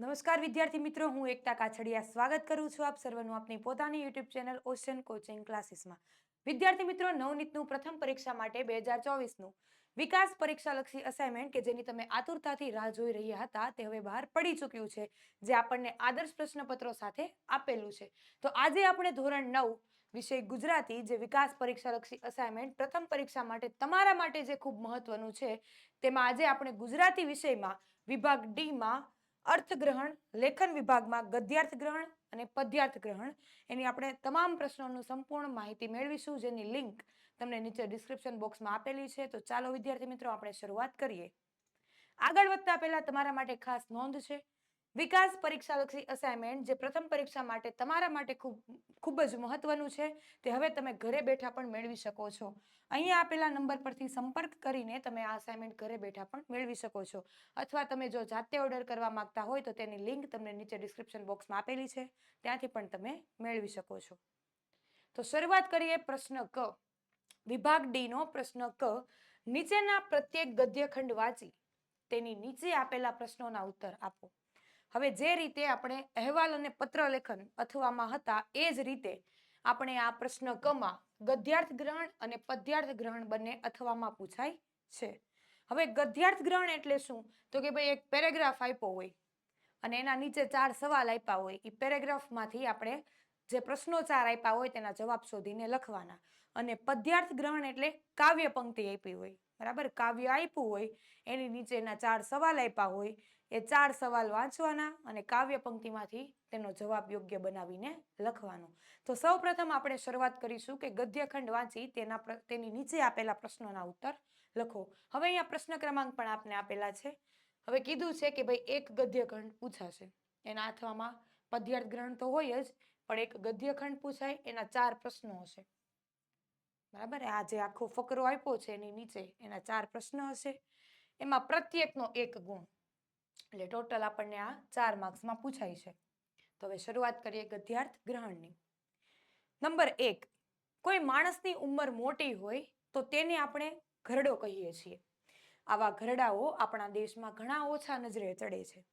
નમસ્કાર વિદ્યાર્થી મિત્રો, હું એકતા કાછડિયા સ્વાગત કરું છું આપ સર્વનું આપની પોતાની યુટ્યુબ ચેનલ ઓશન કોચિંગ ક્લાસીસમાં વિદ્યાર્થી મિત્રો, નવનીતનું પ્રથમ પરીક્ષા માટે બે હજાર ચોવીસનું વિકાસ પરીક્ષાલક્ષી અસાઇનમેન્ટ કે જેની તમે આતુરતાથી રાહ જોઈ રહ્યા હતા તે હવે બહાર પડી ચૂક્યું છે, જે આપણને આદર્શ પ્રશ્નપત્રો સાથે આપેલું છે. તો આજે આપણે ધોરણ નવ વિષય ગુજરાતી, જે વિકાસ પરીક્ષાલક્ષી અસાઇનમેન્ટ પ્રથમ પરીક્ષા માટે તમારા માટે જે ખૂબ મહત્વનું છે, તેમાં આજે આપણે ગુજરાતી વિષયમાં વિભાગ ડીમાં અર્થગ્રહણ, લેખન વિભાગમાં ગદ્યાર્થ ગ્રહણ અને પદ્યાર્થ ગ્રહણ એની આપણે તમામ પ્રશ્નોનું સંપૂર્ણ માહિતી મેળવીશું. જેની લિંક તમને નીચે ડિસ્ક્રિપ્શન બોક્સમાં આપેલી છે. તો ચાલો વિદ્યાર્થી મિત્રો, આપણે શરૂઆત કરીએ. આગળ વધતા પહેલા તમારા માટે ખાસ નોંધ છે. વિકાસ પરીક્ષાલક્ષી અસાઇનમેન્ટ જે પ્રથમ પરીક્ષા માટે તમારા માટે ખૂબ ખૂબ જ મહત્વનું છે, તે હવે તમે ઘરે બેઠા પણ મેળવી શકો છો. અહીંયા આપેલા નંબર પરથી સંપર્ક કરીને તમે આ અસાઇનમેન્ટ ઘરે બેઠા પણ મેળવી શકો છો. અથવા તમે જો જાતે ઓર્ડર કરવા માંગતા હોય તો તેની લિંક તમને નીચે ડિસ્ક્રિપ્શન બોક્સમાં આપેલી છે, ત્યાંથી પણ તમે મેળવી શકો છો. તો શરૂઆત કરીએ પ્રશ્ન ક. વિભાગ ડીનો પ્રશ્ન ક. નીચેના પ્રત્યેક ગદ્યખંડ વાંચી, તેની નીચે આપેલા પ્રશ્નોના ઉત્તર આપો. હવે જે રીતે આપણે અહેવાલ અને પત્ર લેખન અથવામાં હતા, એ જ રીતે આપણે આ પ્રશ્ન કમાં ગદ્યાર્થ ગ્રહણ અને પદ્યાર્થ ગ્રહણ બંને અથવામાં પૂછાય છે. હવે ગદ્યાર્થ ગ્રહણ એટલે શું? તો કે ભાઈ એક પેરેગ્રાફ આપ્યો હોય અને એના નીચે ચાર સવાલ આપ્યા હોય એ પેરેગ્રાફમાંથી આપણે જે પ્રશ્નોચાર આપ્યા હોય તેના જવાબ શોધીને લખવાના. અને પદ્યાર્થ ગ્રહણ એટલે કાવ્ય પંક્તિ આપી હોય. બરાબર? કાવ્ય આપ્યું હોય, એની નીચેના ચાર સવાલ આપ્યા હોય, એ ચાર સવાલ વાંચવાના અને કાવ્ય પંક્તિમાંથી તેનો જવાબ યોગ્ય બનાવીને લખવાનો. તો સૌ આપણે શરૂઆત કરીશું કે ગદ્યખંડ વાંચી તેના તેની નીચે આપેલા પ્રશ્નોના ઉત્તર લખો. હવે અહીંયા પ્રશ્ન ક્રમાંક પણ આપને આપેલા છે. હવે કીધું છે કે ભાઈ એક ગદ્યખંડ પૂછાશે. એના અથવામાં પદ્યાર્થ ગ્રહણ તો હોય જ પણ એક ગદ્યખંડ પૂછાય, એના ચાર પ્રશ્નો હશે. બરાબર? આ જે આખો ફકરો આપ્યો છે એની નીચે એના ચાર પ્રશ્ન હશે. એમાં પ્રત્યેકનો એક ગુણ. એટલે ટોટલ આપણને આ ચાર માર્ક્સમાં પૂછાય છે. તો હવે શરૂઆત કરીએ ગદ્યાર્થ ગ્રહણની. નંબર એક, કોઈ માણસની ઉંમર મોટી હોય તો તેને આપણે ઘરડો કહીએ છીએ. આવા ઘરડાઓ આપણા દેશમાં ઘણા ઓછા નજરે ચડે છે.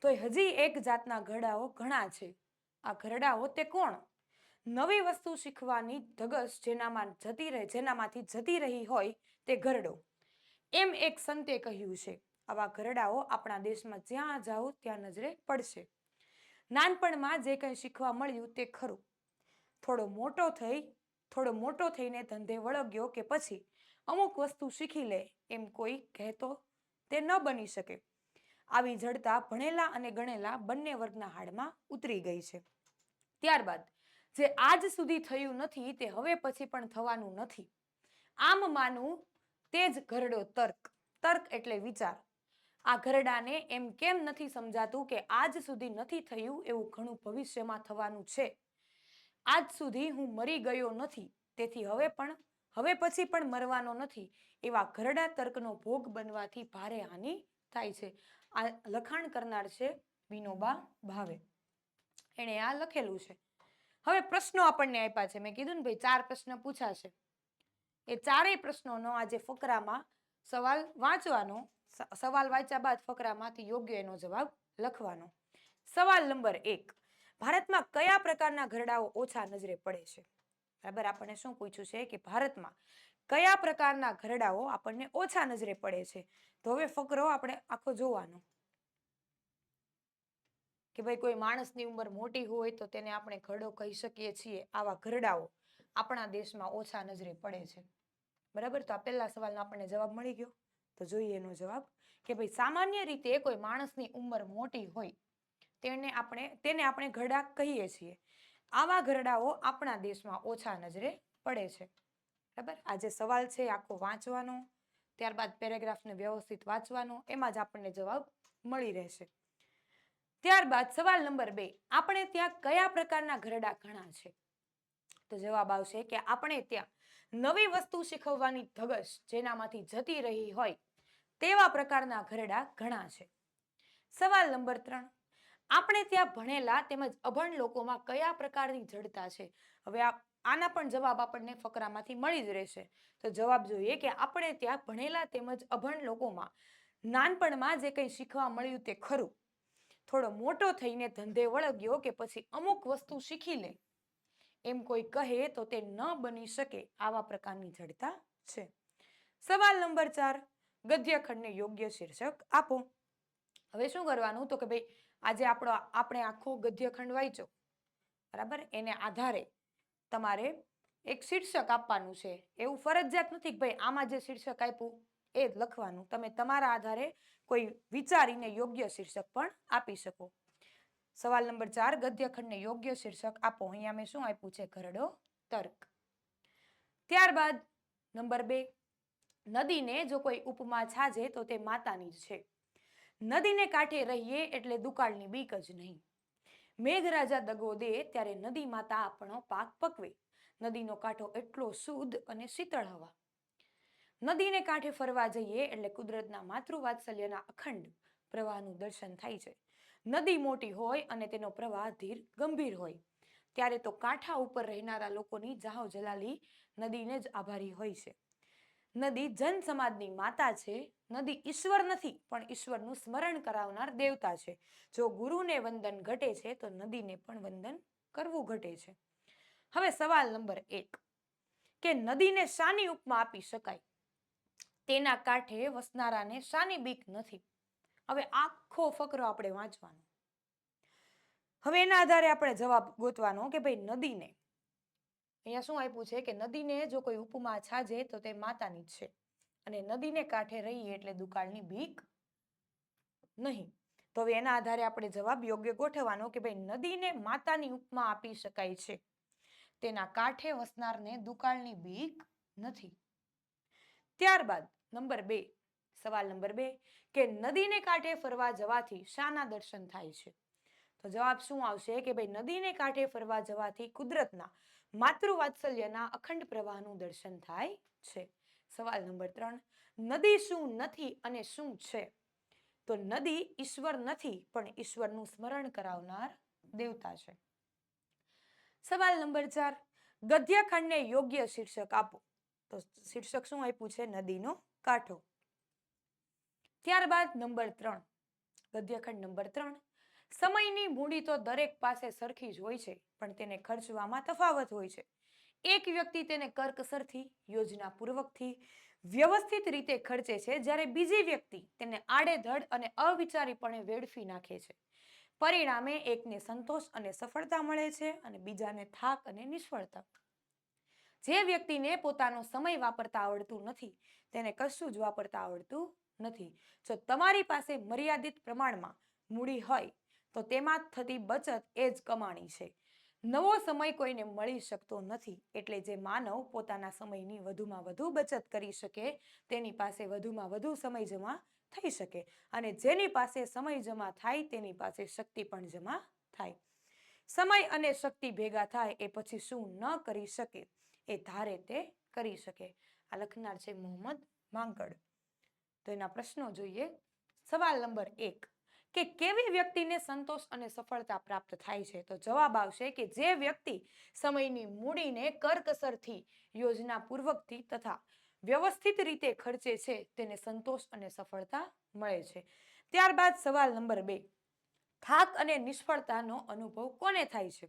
તો હજી એક જાતના ઘરડાઓ ઘણા છે. આ ઘરડાઓ તે કોણ? નવી વસ્તુ શીખવાની ધગસ જેનામાં જતી રહે, જેનામાંથી જતી રહી હોય તે ઘરડો. એમ એક સંતે કહ્યું છે, આવા ઘરડાઓ આપણા દેશમાં જ્યાં જાઓ ત્યાં નજરે પડશે. નાનપણમાં જે કંઈ શીખવા મળ્યું તે ખરું. થોડો મોટો થઈ, થોડો મોટો થઈને ધંધે વળગ્યો કે પછી અમુક વસ્તુ શીખી લે, એમ કોઈ કહેતો તે ન બની શકે. આવી જડતા ભણેલા અને ગણેલા બંને વર્ગના હાડમાં ઉતરી ગઈ છે. ત્યારબાદ જે આજ સુધી થયું નથી તે હવે પછી પણ થવાનું નથી. આમ માનું તે જ ઘરડો તર્ક. તર્ક એટલે વિચાર. આ ઘરડાને એમ કેમ નથી સમજાતું કે આજ સુધી નથી થયું એવું ઘણું ભવિષ્યમાં થવાનું છે. આજ સુધી હું મરી ગયો નથી, તેથી હવે પણ, હવે પછી પણ મરવાનો નથી એવા ઘરડા તર્કનો ભોગ બનવાથી ભારે હાનિ થાય છે. આ લખાણ કરનાર છે વિનોબા ભાવે. એણે આ લખેલું છે. હવે પ્રશ્નો આપણને આપ્યા છે. મેં કીધું ને ભાઈ, ચાર પ્રશ્ન પૂછાશે. એ ચારેય પ્રશ્નોનો આજે ફકરામાં સવાલ વાંચવાનો સવાલ વાંચ્યા બાદ ફકરામાંથી યોગ્ય એનો જવાબ લખવાનો. સવાલ નંબર એક, ભારતમાં કયા પ્રકારના ઘરડાઓ ઓછા નજરે પડે છે? બરાબર, આપણને શું પૂછ્યું છે કે ભારતમાં કયા પ્રકારના ઘરડાઓ આપણને ઓછા નજરે પડે છે? તો હવે ફકરો આપણે આખો જોવાનો. કે ભાઈ, કોઈ માણસની ઉંમર મોટી હોય તો તેને આપણે ઘરડો કહી શકીએ છીએ. આવા ઘરડાઓ આપણા દેશમાં ઓછા નજરે પડે છે. બરાબર? તો આ પહેલા સવાલનો આપણને જવાબ મળી ગયો. તો જોઈએ એનો જવાબ. કે ભાઈ, સામાન્ય રીતે કોઈ માણસની ઉંમર મોટી હોય તેને આપણે તેને આપણે ઘરડા કહીએ છીએ. આવા ઘરડાઓ આપણા દેશમાં ઓછા નજરે પડે છે. બરાબર? આ જે સવાલ છે આખો વાંચવાનો, ત્યારબાદ પેરેગ્રાફને વ્યવસ્થિત વાંચવાનો, એમાં જ આપણને જવાબ મળી રહેશે. ત્યારબાદ સવાલ નંબર બે, આપણે ત્યાં કયા પ્રકારના ઘરડા ઘણા છે? તો જવાબ આવશે કે આપણે ત્યાં નવી વસ્તુ શીખવવાની ધગશ જેનામાંથી જતી રહી હોય તેવા પ્રકારના ઘરડા ઘણા છે. સવાલ નંબર ત્રણ, આપણે ત્યાં ભણેલા તેમજ અભણ લોકોમાં કયા પ્રકારની જડતા છે? હવે આના પણ જવાબ આપણને ફકરામાંથી મળી જ રહેશે. તો જવાબ જોઈએ કે આપણે ત્યાં ભણેલા તેમજ અભણ લોકોમાં નાનપણમાં જે કંઈ શીખવા મળ્યું તે ખરું. થોડો મોટો થઈને ધંધે વળગ્યો કે પછી અમુક વસ્તુ શીખી લે. એમ કોઈ કહે તો તે ન બની શકે આવા પ્રકારની જડતા છે. સવાલ નંબર ચાર, ગદ્યખંડને યોગ્ય શીર્ષક આપો. હવે શું કરવાનું? તો કે ભાઈ, આજે આપણો, આપણે આખો ગદ્યખંડ વાંચો બરાબર? એને આધારે તમારે એક શીર્ષક આપવાનું છે. એવું ફરજિયાત નથી કે ભાઈ આમાં જે શીર્ષક આપ્યું એ જ લખવાનું. તમે તમારા આધારે કોઈ વિચારીને યોગ્ય શીર્ષક પણ આપી શકો. સવાલ નંબર ચાર, ગદ્યખંડને યોગ્ય શીર્ષક આપો. અહીંયા મેં શું આપ્યું છે? ઘરડો તર્ક. ત્યારબાદ નંબર બે, નદીને જો કોઈ ઉપમા છાજે તો તે માતાની જ છે. નદીને કાંઠે રહીએ એટલે દુકાળની બીક જ નહીં. મેઘરાજા દગો દે ત્યારે નદી માતા આપણો પાક પકવે. નદીનો કાંઠો એટલો શુદ્ધ અને શીતળ હવા. નદીને કાંઠે ફરવા જઈએ એટલે કુદરતના માતૃવાત્સલ્યના અખંડ પ્રવાહનું દર્શન થાય છે. નદી મોટી હોય અને તેનો પ્રવાહ ધીર ગંભીર હોય. ત્યારે તો કાંઠા ઉપર રહેનારા લોકોની જાહો જલાલી નદીને જ આભારી હોય છે. નદી જન સમાજની માતા છે. નદી ઈશ્વર નથી, પણ ઈશ્વરનું સ્મરણ કરાવનાર દેવતા છે. જો ગુરુને વંદન ઘટે છે, તો નદીને પણ વંદન કરવું ઘટે છે. હવે સવાલ નંબર એક. કે નદીને શાની ઉપમા આપી શકાય? તેના કાંઠે વસનારાને શાની બીક નથી. હવે આખો ફકરો આપણે વાંચવાનો. હવે એના આધારે આપણે જવાબ ગોતવાનો કે ભાઈ નદીને અહીંયા શું આપ્યું છે કે નદીને જો કોઈ ઉપમા છાજે તો તે માતાની છે. અને નદીને કાંઠે રહીએ એટલે દુકાળની બીક નહીં. તો હવે એના આધારે આપણે જવાબ યોગ્ય ગોઠવવાનો કે ભાઈ નદીને માતાની ઉપમા આપી શકાય છે. તેના કાંઠે વસનારને દુકાળની બીક નથી. ત્યારબાદ નંબર બે, સવાલ નંબર બે કે નદીને કાંઠે ફરવા જવાથી શાના દર્શન થાય છે? તો જવાબ શું આવશે કે ભાઈ નદીને કાંઠે ફરવા જવાથી કુદરતના માતૃવાત્સલ્યના અખંડ પ્રવાહનું દર્શન થાય છે. સવાલ નંબર ત્રણ, નદી શું નથી અને શું છે? તો નદી ઈશ્વર નથી, પણ ઈશ્વરનું સ્મરણ કરાવનાર દેવતા છે. સવાલ નંબર ચાર, ગદ્યખંડને યોગ્ય શીર્ષક આપો. તો શીર્ષક શું આપ્યું છે? નદીનો કાંઠો. ત્યારબાદ નંબર ત્રણ, ગદ્યખંડ નંબર ત્રણ સમયની મૂડી તો દરેક પાસે સરખી જ હોય છે, પણ તેને ખર્ચવામાં તફાવત હોય છે. એક વ્યક્તિ તેને કરકસરથી, યોજનાપૂર્વકથી, વ્યવસ્થિત રીતે ખર્ચે છે, જ્યારે બીજી વ્યક્તિ તેને આડેધડ અને અવિચારીપણે વેડફી નાખે છે. પરિણામે એકને સંતોષ અને સફળતા મળે છે અને બીજાને થાક અને નિષ્ફળતા. જે વ્યક્તિને પોતાનો સમય વાપરતા આવડતું નથી, તેને કશું જ વાપરતા આવડતું નથી. જો તમારી પાસે મર્યાદિત પ્રમાણમાં મૂડી હોય તો તેમાં થતી બચત એ જ કમાણી છે. નવો સમય કોઈને મળી શકતો નથી એટલે જે માનવ પોતાના સમયની વધુમાં વધુ બચત કરી શકે તેની પાસે વધુમાં વધુ સમય જમા થઈ શકે અને જેની પાસે સમય જમા થાય તેની પાસે શક્તિ પણ જમા થાય. સમય અને શક્તિ ભેગા થાય એ પછી શું ન કરી શકે એ ધારે તે કરી શકે. આ લખનાર છે મોહમ્મદ માંકડ તો એના પ્રશ્નો જોઈએ. સવાલ નંબર એક. કે કેવી વ્યક્તિને સંતોષ અને સફળતા પ્રાપ્ત થાય છે? તો જવાબ આવશે કે જે વ્યક્તિ સમયની મૂડીને કરકસરથી, યોજનાપૂર્વકથી તથા વ્યવસ્થિત રીતે ખર્ચે છે, તેને સંતોષ અને સફળતા મળે છે. ત્યારબાદ સવાલ નંબર બે. થાક અને નિષ્ફળતાનો અનુભવ કોને થાય છે?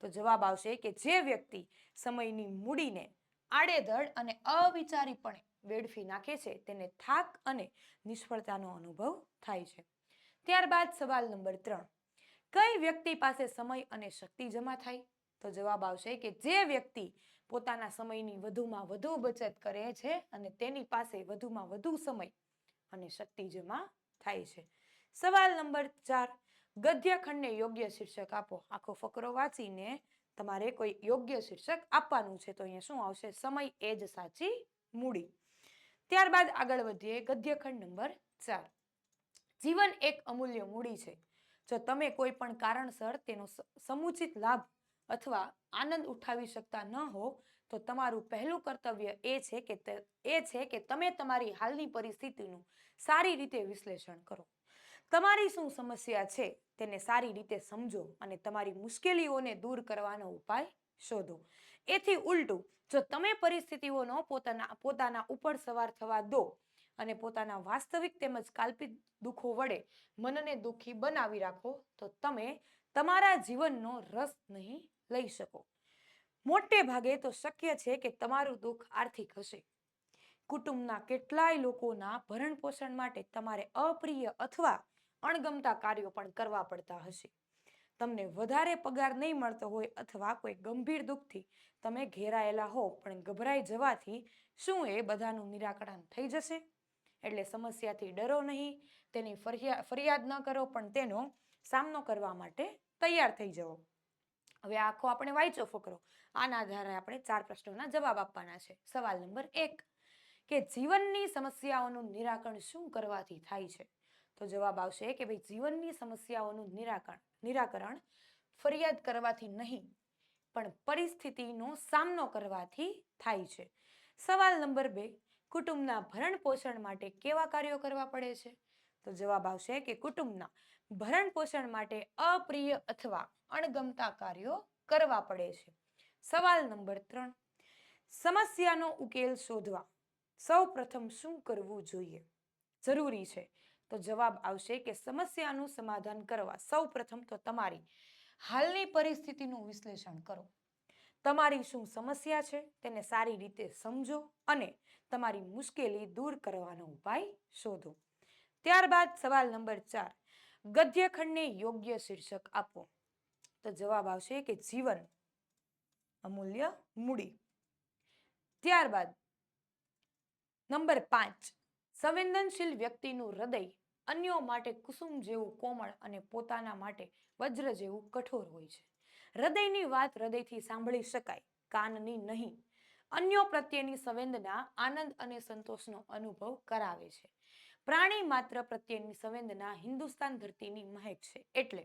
તો જવાબ આવશે કે જે વ્યક્તિ સમયની મૂડીને આડેધડ અને અવિચારીપણે વેડફી નાખે છે, તેને થાક અને નિષ્ફળતાનો અનુભવ થાય છે. ત્યારબાદ સવાલ નંબર ત્રણ. કઈ વ્યક્તિ પાસે સમય અને શક્તિ જમા થાય? તો જવાબ આવશે કે જે વ્યક્તિ પોતાના સમયની વધુમાં વધુ બચત કરે છે અને તેની પાસે વધુમાં વધુ સમય અને શક્તિ જમા થાય છે. સવાલ નંબર ચાર. ગદ્યખંડને યોગ્ય શીર્ષક આપો. આખો ફકરો વાંચીને તમારે કોઈ યોગ્ય શીર્ષક આપવાનું છે તો અહીંયા શું આવશે? સમય એ જ સાચી મૂડી. ત્યારબાદ આગળ વધીએ ગદ્યખંડ નંબર ચાર. જીવન એક અમૂલ્ય મૂડી છે. જો તમે કોઈ પણ કારણસર તેનો સમુચિત લાભ અથવા આનંદ ઉઠાવી શકતા ન હો, તો તમારું પહેલું કર્તવ્ય એ છે કે એ છે કે તમે તમારી હાલની પરિસ્થિતિનું સારી રીતે વિશ્લેષણ કરો. તમારી શું સમસ્યા છે તેને સારી રીતે સમજો અને તમારી મુશ્કેલીઓને દૂર કરવાનો ઉપાય શોધો. એથી ઉલટું, જો તમે પરિસ્થિતિઓનો પોતાના પોતાના ઉપર સવાર થવા દો અને પોતાના વાસ્તવિક તેમજ કાલ્પિક દુઃખો વડે મનને દુઃખી બનાવી રાખો, તો તમે તમારા જીવનનો રસ નહીં લઈ શકો. મોટે ભાગે તો શક્ય છે કે તમારું દુઃખ આર્થિક હશે. કુટુંબના કેટલાય લોકોના ભરણ પોષણ માટે તમારે અપ્રિય અથવા અણગમતા કાર્યો પણ કરવા પડતા હશે. તમને વધારે પગાર નહીં મળતો હોય અથવા કોઈ ગંભીર દુઃખથી તમે ઘેરાયેલા હો, પણ ગભરાઈ જવાથી શું એ બધાનું નિરાકરણ થઈ જશે? એટલે સમસ્યાથી ડરો નહીં, તેની ફરિયા, ફરિયાદ ન કરો, પણ તેનો સામનો કરવા માટે તૈયાર થઈ જાઓ હવે આખો આપણે વાંચો ફકરો. આના આધારે આપણે ચાર પ્રશ્નોના જવાબ આપવાના છે. સવાલ નંબર એક, કે જીવનની સમસ્યાઓનું નિરાકરણ શું કરવાથી થાય છે? તો જવાબ આવશે કે ભાઈ, જીવનની સમસ્યાઓનું નિરાકરણ નિરાકરણ ફરિયાદ કરવાથી નહીં, પણ પરિસ્થિતિનો સામનો કરવાથી થાય છે. સવાલ નંબર બે કુટુંબના ભરણ પોષણ માટે કેવા કાર્યો કરવા પડે છે? તો જવાબ આવશે કે કુટુંબના ભરણ પોષણ માટે અપ્રિય અથવા અણગમતા કાર્યો કરવા પડે છે. સવાલ નંબર ત્રણ. સમસ્યાનો ઉકેલ શોધવા સૌ પ્રથમ શું કરવું જોઈએ? જરૂરી છે. તો જવાબ આવશે કે સમસ્યાનું સમાધાન કરવા સૌ પ્રથમ તો તમારી હાલની પરિસ્થિતિનું વિશ્લેષણ કરો. તમારી શું સમસ્યા છે તેને સારી રીતે સમજો અને તમારી મુશ્કેલી દૂર કરવાનો ઉપાય શોધો. ત્યારબાદ સવાલ નંબર ચાર, ગદ્યખંડને યોગ્ય શીર્ષક આપો. તો જવાબ આવશે કે જીવન અમૂલ્ય મૂડી. ત્યારબાદ નંબર પાંચ, સંવેદનશીલ વ્યક્તિનું હૃદય અન્યો માટે કુસુમ જેવું કોમળ અને પોતાના માટે વજ્ર જેવું કઠોર હોય છે. હૃદયની વાત હૃદયથી સાંભળી શકાય, કાનની નહીં. અન્યો પ્રત્યેની સંવેદના આનંદ અને સંતોષનો અનુભવ કરાવે છે. પ્રાણી માત્ર પ્રત્યેની સંવેદના હિન્દુસ્તાન ધરતીની મહેક છે, એટલે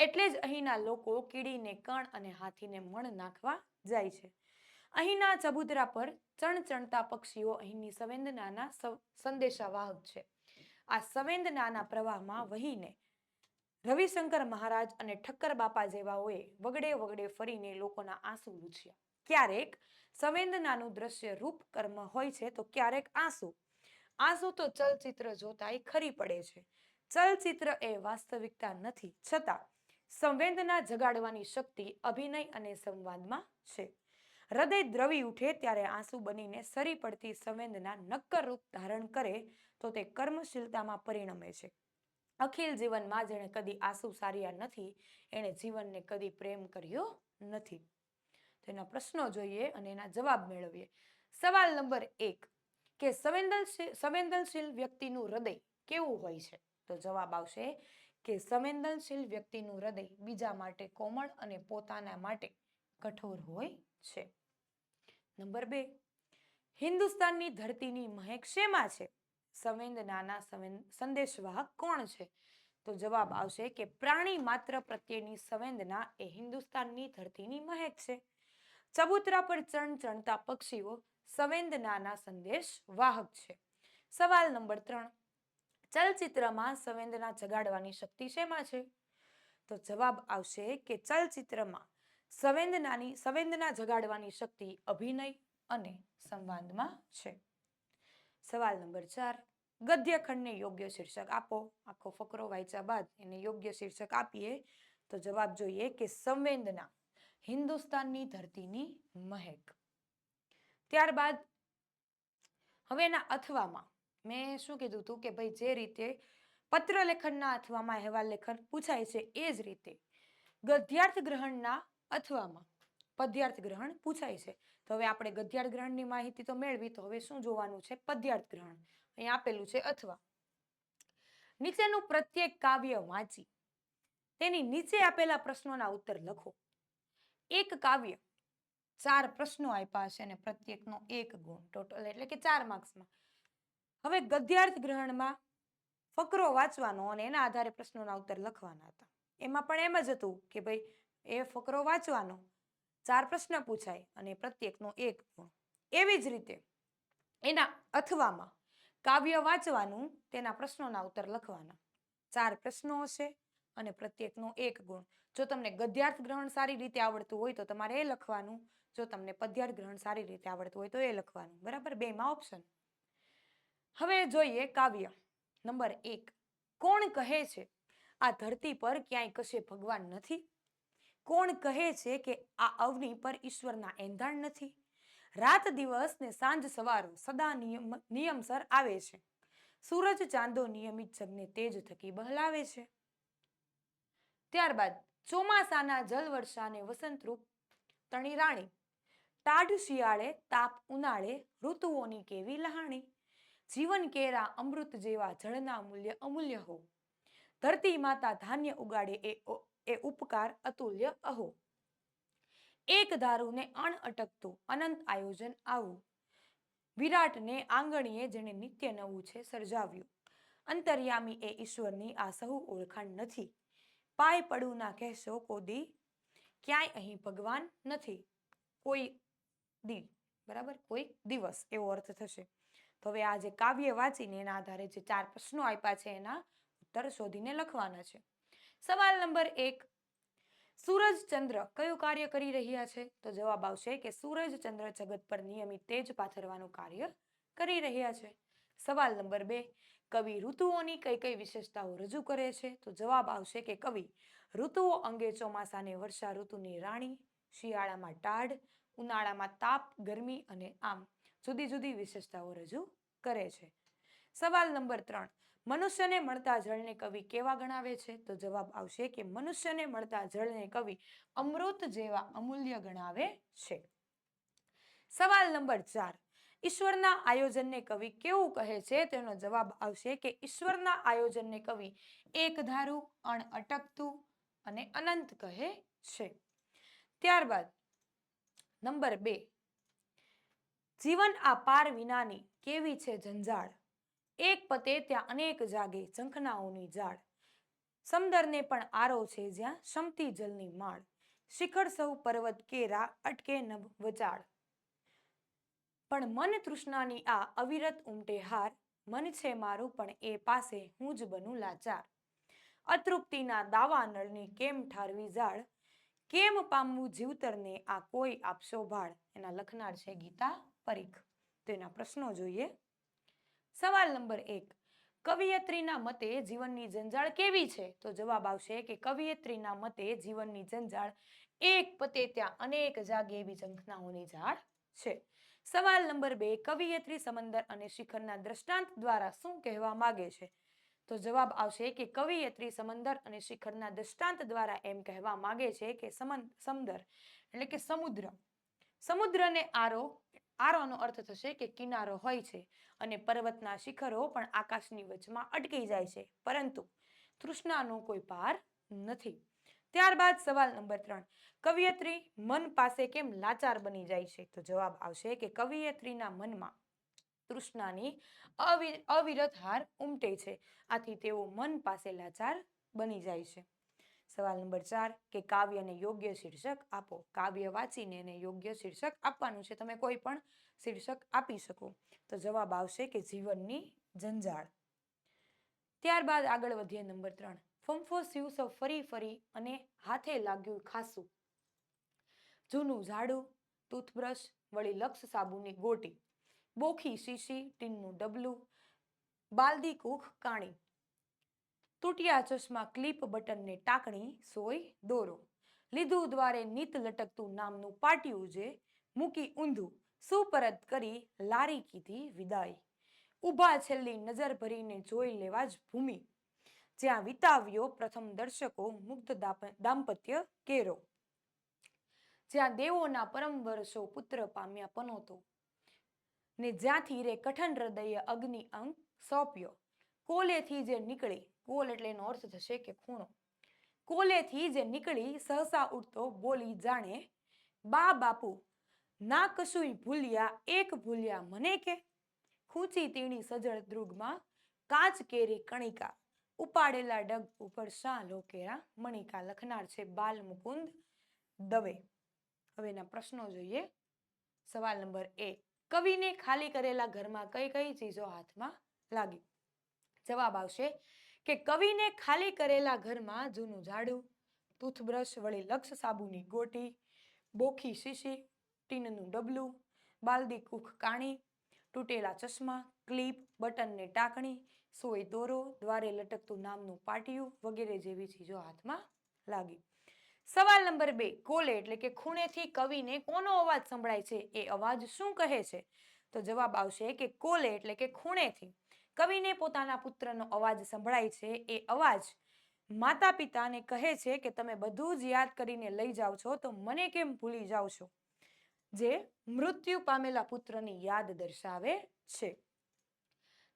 એટલે જ અહીંના લોકો કીડીને કણ અને હાથીને મણ નાખવા જાય છે. અહીંના ચબુતરા પર ચણચણતા પક્ષીઓ અહીંની સંવેદનાના સંદેશાવાહક છે. આ સંવેદનાના પ્રવાહમાં વહીને રવિશંકર મહારાજ અને ઠક્કર બાપા જેવાઓએ વગડે વગડે ફરીને લોકોના આંસુ લૂછ્યા. ક્યારેક સંવેદનાનું દ્રશ્ય રૂપ કર્મ હોય છે તો ક્યારેક આંસુ. આંસુ તો ચલચિત્ર જોતાય ખરી પડે છે. ચલચિત્ર એ વાસ્તવિકતા નથી, છતાં સંવેદના જગાડવાની શક્તિ, અભિનય અને સંવાદમાં છે. હૃદય દ્રવી ઉઠે ત્યારે આંસુ બનીને સરી પડતી સંવેદના નક્કર રૂપ ધારણ કરે તો તે કર્મશીલતામાં પરિણમે છે. અખિલ જીવનમાં જેણે કદી આંસુ સાર્યા નથી, એણે જીવનને કદી પ્રેમ કર્યો નથી. તો એના પ્રશ્નો જોઈએ અને એના જવાબ મેળવીએ. સવાલ નંબર એક, કે સંવેદનશીલ સંવેદનશીલ વ્યક્તિનું હૃદય કેવું હોય છે? તો જવાબ આવશે કે સંવેદનશીલ વ્યક્તિનું હૃદય બીજા માટે કોમળ અને પોતાના માટે કઠોર હોય છે. નંબર બે, હિન્દુસ્તાનની ધરતીની મહેક શેમાં છે? સંવેદનાના સંવેદ- સંદેશવાહક કોણ છે? તો જવાબ આવશે કે પ્રાણી માત્ર પ્રત્યેની સંવેદના એ હિન્દુસ્તાનની ધરતીની મહેક છે. ચબૂતરા પર ચણ ચણતા પક્ષીઓ સંવેદનાના સંદેશ વાહક છે. સવાલ નંબર ત્રણ. ચલચિત્રમાં સંવેદના જગાડવાની શક્તિ શેમાં છે? તો જવાબ આવશે કે ચલચિત્રમાં સંવેદનાની સંવેદના જગાડવાની શક્તિ અભિનય અને સંવાદમાં છે. સવાલ નંબર ચાર ગદ્યખંડને યોગ્ય શીર્ષક આપો. આખો ફકરો વાંચ્યા બાદ એને યોગ્ય શીર્ષક આપીએ તો જવાબ જોઈએ કે સંવેદના હિન્દુસ્તાનની ધરતીની મહેક. ત્યારબાદ હવેના અથવામાં મેં શું કીધું હતું કે ભાઈ જે રીતે પત્ર લેખનના અથવામાં અહેવાલ લેખન પૂછાય છે એ જ રીતે ગદ્યાર્થ ગ્રહણના અથવામાં પદ્યાર્થ ગ્રહણ પૂછાય છે. તો હવે આપણે ગદ્યાર્થ ગ્રહણની માહિતી તો મેળવી, તો હવે શું જોવાનું છે? પદ્યાર્થ ગ્રહણ. અહીં આપેલું છે અથવા. નીચેનું પ્રત્યેક કાવ્ય વાંચી. તેની નીચે આપેલા પ્રશ્નોના ઉત્તર લખો. એક કાવ્ય. ચાર પ્રશ્નો આપ્યા છે અને પ્રત્યેકનો એક ગુણ. ટોટલ એટલે કે ચાર માર્ક્સમાં હવે ગદ્યાર્થ ગ્રહણમાં ફકરો વાંચવાનો અને એના આધારે પ્રશ્નોના ઉત્તર લખવાના હતા. એમાં પણ એમ જ હતું કે ભાઈ એ ફકરો વાંચવાનો ચાર પ્રશ્ન પૂછાય અને પ્રત્યેકનો એક ગુણ. એવી જ રીતે એના અથવામાં કાવ્ય વાંચવાનું તેના પ્રશ્નોના ઉત્તર લખવાના. ચાર પ્રશ્નો હશે અને પ્રત્યેકનો એક ગુણ. જો તમને ગદ્યાર્થ ગ્રહણ સારી રીતે આવડતું હોય તો તમારે એ લખવાનું. જો તમને પદ્યાર્થ ગ્રહણ સારી રીતે આવડતું હોય તો એ લખવાનું. બરાબર? બેમાં ઓપ્શન હવે જોઈએ કાવ્ય. નંબર એક. કોણ કહે છે, આ ધરતી પર ક્યાંય કશે ભગવાન નથી કોણ કહે છે કે આ અવની પર ઈશ્વરના એંધાણ નથી? રાત દિવસ ને સાંજ સવારો સદા નિયમ, નિયમસર આવે છે. સૂરજ ચાંદો નિયમિત જગને તેજ થકી બહલાવે છે. ત્યારબાદ ચોમાસાના જલવર્ષાને વસંતરૂપ તણી રાણી ટાઢ શિયાળે તાપ ઉનાળે ઋતુઓની કેવી લહાણી? જીવન કેરા અમૃત જેવા જળના મૂલ્ય અમૂલ્ય હો ધરતી માતા ધાન્ય ઉગાડે એ એ ઉપકાર અતુલ્ય અહો. એક ધારુને અણઅટકતું અનંત આયોજન આવું. વિરાટને આંગણીએ જેણે નિત્ય નવું છે સર્જાવ્યું. અંતર્યામી એ ઈશ્વરની આ સહુ ઓળખાણ નથી. પાય પડું ના કહેશો કોદી? ક્યાંય અહીં ભગવાન નથી. કોઈ દી, બરાબર? કોઈ દિવસ, એવો અર્થ થશે. તો હવે આ જે કાવ્ય વાંચીને એના આધારે જે ચાર પ્રશ્નો આપ્યા છે એના ઉત્તર શોધીને લખવાના છે. સવાલ નંબર એક સૂરજચંદ્ર કયું કાર્ય કરી રહ્યા છે? તો જવાબ આવશે કે સૂરજચંદ્ર જગત પર નિયમિત તેજ પાથરવાનું કાર્ય કરી રહ્યા છે. સવાલ નંબર બે, કવિ ઋતુઓની કઈ કઈ વિશેષતાઓ રજૂ કરે છે? તો જવાબ આવશે કે કવિ, ઋતુઓ અંગે ચોમાસાને વર્ષા ઋતુની રાણી, શિયાળામાં ટાઢ, ઉનાળામાં તાપ, ગરમી અને આમ જુદી જુદી વિશેષતાઓ રજૂ કરે છે. સવાલ નંબર ત્રણ. મનુષ્યને મળતા જળને કવિ કેવા ગણાવે છે? તો જવાબ આવશે કે મનુષ્યને મળતા જળને કવિ અમૃત જેવા અમૂલ્ય ગણાવે છે. સવાલ નંબર ચાર. ઈશ્વરના આયોજનને કવિ કેવું કહે છે? તેનો જવાબ આવશે કે ઈશ્વરના આયોજનને કવિ એકધારું અણઅટકતું અને અનંત કહે છે. ત્યારબાદ નંબર બે. જીવન આ પાર વિનાની કેવી છે? જંજાળ. એક પતે ત્યાં અનેક જાગે ઝંખનાઓની જાળ. સમદરને પણ આરો છે જ્યાં શમતી જલની માળ. શિખર સૌ પર્વત કેરા અટકે નભ વચાળ. પણ મન તૃષ્ણાની આ અવિરત ઉમટે હાર, મન છે મારું પણ એ પાસે હું જ બનું લાચાર. અતૃપ્તિના દાવા નળની કેમ ઠારવી ઝાડ કેમ પામવું જીવતરને આ કોઈ આપશો ભાળ? એના લખનાર છે ગીતા પરીખ. તો એના પ્રશ્નો જોઈએ. સવાલ નંબર એક, કવિયત્રીના મતે જીવનની જંજાળ કેવી છે? તો જવાબ આવશે કે કવિયત્રીના મતે જીવનની જંજાળ એક પતે ત્યાં અનેક જાગે એવી ઝંખનાઓની ઝાડ છે. સવાલ નંબર બે, કવિયત્રી સમંદર અને શિખરના દ્રષ્ટાંત દ્વારા શું કહેવા માગે છે? તો જવાબ આવશે કે કવિયત્રી સમંદર અને શિખરના દ્રષ્ટાંત દ્વારા એમ કહેવા માગે છે કે સમંદર એટલે કે સમુદ્ર. સમુદ્રને આરો આરોનો અર્થ થશે કે કિનારો હોય છે અને પર્વતના શિખરો પણ આકાશની વચમાં અટકી જાય છે. પરંતુ તૃષ્ણાનો કોઈ પાર નથી. ત્યારબાદ સવાલ નંબર ત્રણ. કવિયત્રી મન પાસે કેમ લાચાર બની જાય છે? તો જવાબ આવશે કે કવિયત્રીના મનમાં તૃષ્ણાની અવિ- અવિરત હાર ઉમટે છે. આથી તેઓ મન પાસે લાચાર બની જાય છે. સવાલ નંબર ચાર, કે કાવ્યને યોગ્ય શીર્ષક આપો. કાવ્ય વાંચીને એને યોગ્ય શીર્ષક આપવાનું છે. તમે કોઈ પણ શીર્ષક આપી શકો. તો જવાબ આવશે કે જીવનની જંજાળ. ત્યારબાદ આગળ વધીએ નંબર ત્રણ. ફંફો શિવસો ફરી ફરી અને હાથે લાગ્યું ખાસું. જૂનું ઝાડું, ટૂથબ્રશ, વળી લક્ષ સાબુની ગોટી. બોખી શીશી, ટીનનું ડબલું, બાલદી કૂખ, કાણી. તૂટ્યા ચશ્મા ક્લિપ બટનને ટાંકણી સોય દોરો. લીધું દ્વારે નીત લટકતું નામનું પાટિયું જે મૂકી ઊંધું સુપરત કરી લારી કીધી વિદાય. ઊભા છેલ્લી નજર ભરીને જોઈ લેવા જ ભૂમિ. જ્યાં વિતાવ્યો પ્રથમ દર્શકો મુગ્ધ દાંપત્ય કેરો. જ્યાં દેવોના પરમ વર્ષો પુત્ર પામ્યા પનોતો. ને જ્યાંથી રે કઠન હૃદય અગ્નિ અંગ સોંપ્યો. કોલેથી જે નીકળી કોલ એટલે એનો અર્થ થશે કે ખૂણો. કોલેથી જે નીકળી સહસા ઉઠતો બોલી જાણે, બા બાપુ, ના કશુંય ભૂલ્યા, એક ભૂલ્યા મને કે? ખૂંચી તીણી સજળ દ્રુગમાં કાચ કેરી કણિકા, ઉપાડેલા ડગ ઉપર શા લોકેરા? મણિકા લખનાર છે બાલ મુકુંદ દવે. હવેના પ્રશ્નો જોઈએ. સવાલ નંબર એ, કવિને ખાલી કરેલા ઘરમાં કઈ કઈ ચીજો હાથમાં લાગી? જવાબ આવશે કે કવિને ખાલી કરેલા ઘરમાં જૂનું ઝાડુ, ટૂથબ્રશ વળી લક્ષ સાબુની ગોટી, બોખી શીશી, ટીનનું ડબલું, બાલદી કૂખ કાણી, તૂટેલા ચશ્મા, ક્લિપ, બટનને ટાંકણી, સોય દોરો, દ્વારે લટકતું નામનું પાટિયું વગેરે જેવી ચીજો હાથમાં લાગી. સવાલ નંબર બે કોલે એટલે કે ખૂણેથી કવિને કોનો અવાજ સંભળાય છે? એ અવાજ શું કહે છે? તો જવાબ આવશે કે કોલે એટલે કે ખૂણેથી. કવિને પોતાના પુત્રનો અવાજ સંભળાય છે. એ અવાજ માતા પિતાને કહે છે કે, તમે બધું જ યાદ કરીને લઈ જાઓ છો, તો મને કેમ ભૂલી જાઓ છો? જે મૃત્યુ પામેલા પુત્રની યાદ દર્શાવે છે.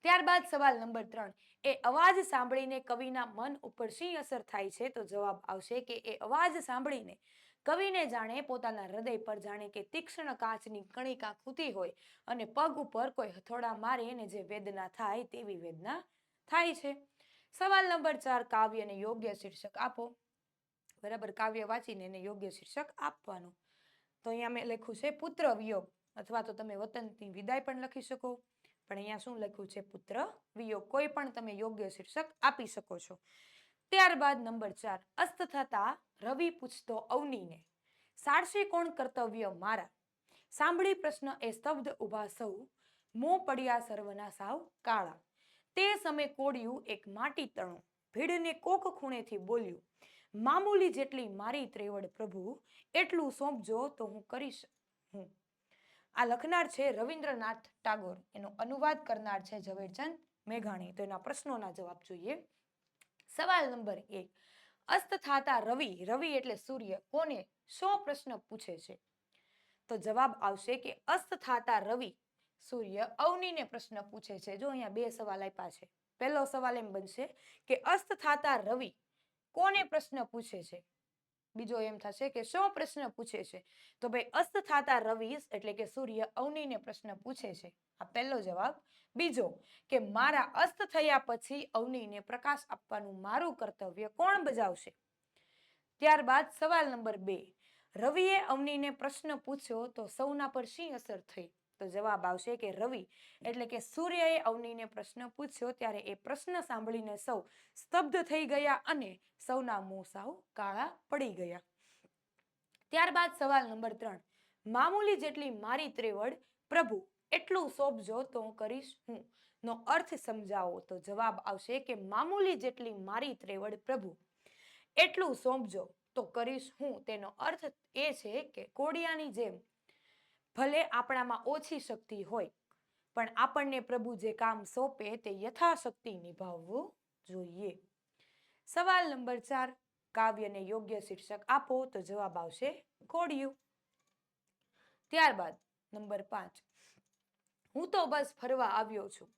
ત્યારબાદ સવાલ નંબર ત્રણ. એ અવાજ સાંભળીને કવિના મન ઉપર શી અસર થાય છે? તો જવાબ આવશે કે, એ અવાજ સાંભળીને કવિને જાણે, પોતાના હૃદય પર જાણે કે તીક્ષ્ણ કાચની કણિકા ખૂતી હોય અને પગ ઉપર કોઈ હથોડા મારે એને જે વેદના થાય તેવી વેદના થાય છે. સવાલ નંબર ચાર, કાવ્યને યોગ્ય શીર્ષક આપો. બરાબર, કાવ્ય વાંચીને એને યોગ્ય શીર્ષક આપવાનું. તો અહીંયા મેં લખ્યું છે પુત્ર વિયોગ, અથવા તો તમે વતનની વિદાય પણ લખી શકો. પણ અહીંયા શું લખ્યું છે? પુત્ર વિયોગ. કોઈ પણ તમે યોગ્ય શીર્ષક આપી શકો છો. ત્યારબાદ નંબર ચાર, અસ્ત થતા રવિ પૂછતો અવનીને સાડશે કોણ કર્તવ્ય મારા? સાંભળી પ્રશ્ન એ સ્તબ્ધ ઊભા સૌ, મો પડ્યા સર્વના સાવ કાળા. તે સમય કોડિયું એક માટી તણું, ભીડને કોક ખૂણેથી બોલ્યું, મામૂલી જેટલી મારી ત્રેવડ પ્રભુ, એટલું સોંપજો તો હું કરીશ હું. આ લખનાર છે રવિન્દ્રનાથ ટાગોર. એનો અનુવાદ કરનાર છે ઝવેરચંદ મેઘાણી. તો એના પ્રશ્નોના જવાબ જોઈએ. સવાલ નંબર એક, અસ્ત થાતા રવિ રવિ એટલે સૂર્ય, કોને શો પ્રશ્ન પૂછે છે? તો જવાબ આવશે કે અસ્ત થાતા રવિ સૂર્ય અવનીને પ્રશ્ન પૂછે છે. જો અહીંયા બે સવાલ આપ્યા છે. પહેલો સવાલ એમ બનશે કે અસ્ત થાતા રવિ કોને પ્રશ્ન પૂછે છે? બીજો એમ થશે કે શો પ્રશ્ન પૂછે છે. તો ભાઈ અસ્ત થાતા રવિ એટલે કે સૂર્ય અવનીને પ્રશ્ન પૂછે છે. આ પહેલો જવાબ. બીજો, કે મારા અસ્ત થયા પછી અવનીને પ્રકાશ આપવાનું મારું કર્તવ્ય કોણ બજાવશે? ત્યારબાદ સવાલ નંબર બે. રવિએ અવનીને પ્રશ્ન પૂછ્યો તો સૌના પર શી અસર થઈ? તો જવાબ આવશે કે રવિ. એટલે કે સૂર્યએ અવનીને પ્રશ્ન પૂછ્યો ત્યારે એ પ્રશ્ન સાંભળીને સૌ સ્તબ્ધ થઈ ગયા અને સૌના મોં કાળા પડી ગયા. ત્યારબાદ સવાલ નંબર ત્રણ. મામૂલી જેટલી મારી ત્રેવડ, પ્રભુ, એટલું સોંપજો તો હું કરીશ હું. નો અર્થ સમજાવો તો જવાબ આવશે કે મામૂલી જેટલી મારી ત્રેવડ, પ્રભુ, એટલું સોંપજો તો કરીશ હું. તેનો અર્થ એ છે કે કોડિયાની જેમ ભલે આપણામાં ઓછી શક્તિ હોય, પણ આપણને પ્રભુ જે કામ સોંપે તે યથાશક્તિ નિભાવવું જોઈએ. સવાલ નંબર ચાર, કાવ્યને યોગ્ય શીર્ષક આપો તો જવાબ આવશે કોડિયું ત્યારબાદ નંબર પાંચ, હું તો બસ ફરવા આવ્યો છું.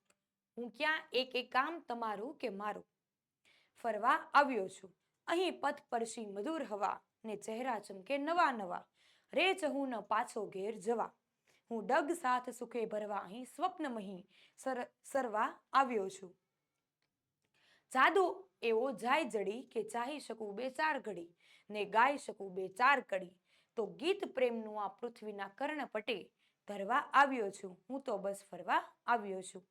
હું ક્યાં એક એક કામ તમારું કે મારું? ફરવા આવ્યો છું. અહીં પથ પરસી મધુર હવા ને ચહેરા ચમકે નવા નવા. રે ચહું ન પાછો ઘેર જવા. હું ડગ સાથ સુખે ભરવા અહીં સ્વપ્નમહી સર, સરવા આવ્યો છું. જાદુ એવો જાય જડી કે ચાહી શકું બે ચાર ઘડી, ને ગાઈ શકું બે ચાર કડી. તો ગીત પ્રેમનું આ પૃથ્વીના કર્ણપટે ધરવા આવ્યો છું. હું તો બસ ફરવા આવ્યો છું.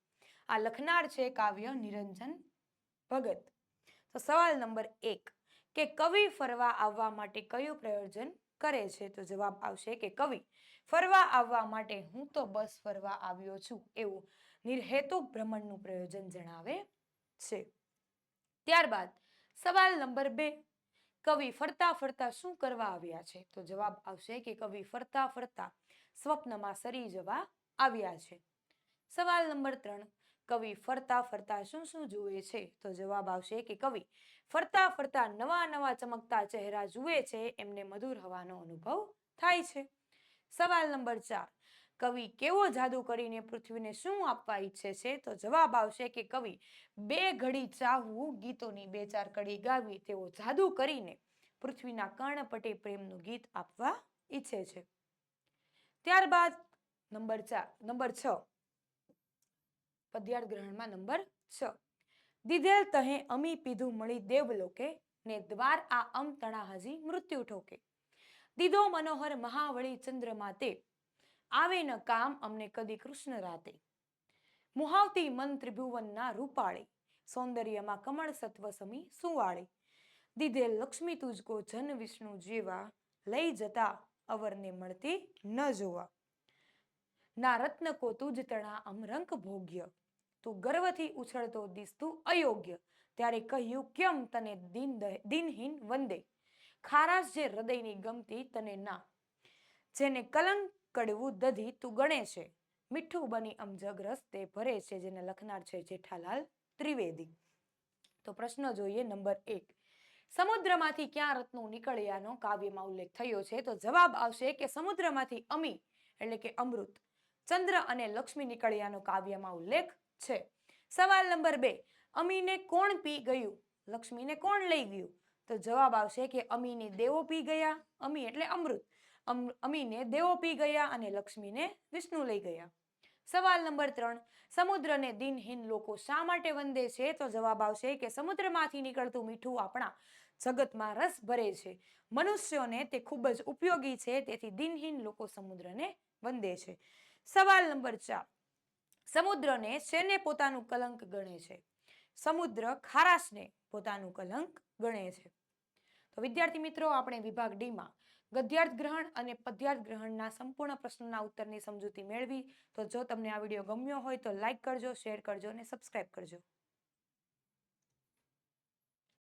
આ લખનાર છે કાવ્ય નિરંજન ભગત. તો સવાલ નંબર એક, કે કવિ ફરવા આવવા માટે કયું પ્રયોજન કરે છે તો જવાબ આવશે કે કવિ, ફરવા આવવા માટે હું તો બસ ફરવા આવ્યો છું એવું નિર્હેતુ ભ્રમણનું પ્રયોજન જણાવે છે. ત્યારબાદ સવાલ નંબર બે, કવિ ફરતા ફરતા શું કરવા આવ્યા છે? તો જવાબ આવશે કે કવિ ફરતા ફરતા સ્વપ્નમાં સરી જવા આવ્યા છે. સવાલ નંબર ત્રણ, કવિ ફરતા ફરતા શું શું જુએ છે? તો જવાબ આવશે કે કવિ ફરતા ફરતા નવા નવા ચમકતા ચહેરા જુએ છે, એમને મધુર હવાનો અનુભવ થાય છે. સવાલ નંબર ચાર, કવિ કેવો જાદુ કરીને પૃથ્વીને શું આપવા ઈચ્છે છે? તો જવાબ આવશે કે કવિ, બે ઘડી ચાહવું ગીતોની બે ચાર કડી ગાવી તેવો જાદુ કરીને પૃથ્વીના કર્ણપટે પ્રેમનું ગીત આપવા ઈચ્છે છે. ત્યારબાદ નંબર ચાર, નંબર છ પદ્યાર્થ ગ્રહણમાં નંબર છ. દીધેલ તહે અમી પીધું મળી દેવલોકે, ને દ્વાર આ અમ તણા હજી મૃત્યુ ઠોકે. દીધો મનોહર મહાવળી ચંદ્ર માતે આવે ન કામ અમને કદી કૃષ્ણ રાતે. મુહાવતી મન ત્રિભુવનના રૂપાળે, સૌંદર્યમાં કમળ સત્વ સમી સુવાળે. દીધે લક્ષ્મી તુજકો જન વિષ્ણુ જેવા, લઈ જતા અવરને મળતી ન જોવા. ના રત્ન કો તુજ તણા અમરંક ભોગ્ય. તું ગર્વથી ઉછળતો દિસતું અયોગ્ય. ત્યારે કહ્યું, કેમ તને દિન દિનહીન વંદે? ખારાશ જે હૃદયની ગમતી તને ના. જેને કલંક કડવું દધી તું ગણે છે. મીઠું બની અમજગ રસ તે ભરે છે, જેને લખનાર છે જેઠાલાલ ત્રિવેદી. તો પ્રશ્ન જોઈએ નંબર એક. સમુદ્રમાંથી ક્યાં રત્નો નીકળ્યાનો કાવ્યમાં ઉલ્લેખ થયો છે? તો જવાબ આવશે કે સમુદ્રમાંથી અમી, એટલે કે અમૃત. ચંદ્ર અને લક્ષ્મી નીકળ્યાનો કાવ્યમાં ઉલ્લેખ છે. સવાલ નંબર બે, અમીને કોણ પી ગયું? લક્ષ્મીને કોણ લઈ ગયું? તો જવાબ આવશે કે અમીને દેવો પી ગયા, અમી એટલે અમૃત. અમ- અમીને દેવો પી ગયા અને લક્ષ્મીને વિષ્ણુ લઈ ગયા. સવાલ નંબર ત્રણ, સમુદ્રને દિનહીન લોકો શા માટે વંદે છે? તો જવાબ આવશે કે સમુદ્રમાંથી નીકળતું મીઠું આપણા જગતમાં રસ ભરે છે. મનુષ્યોને તે ખૂબ જ ઉપયોગી છે, તેથી દિનહીન લોકો સમુદ્રને વંદે છે. સવાલ નંબર ચાર સમુદ્રને શેને પોતાનું કલંક ગણે છે? સમુદ્ર ખારાશને પોતાનું કલંક ગણે છે. તો વિદ્યાર્થી મિત્રો, આપણે વિભાગ ડીમાં ગદ્યાર્થ ગ્રહણ અને પદ્યાર્થ ગ્રહણના સંપૂર્ણ પ્રશ્નોના ઉત્તરની સમજૂતી મેળવી. તો જો તમને આ વીડિયો ગમ્યો હોય તો લાઈક કરજો, શેર કરજો અને સબસ્ક્રાઇબ કરજો.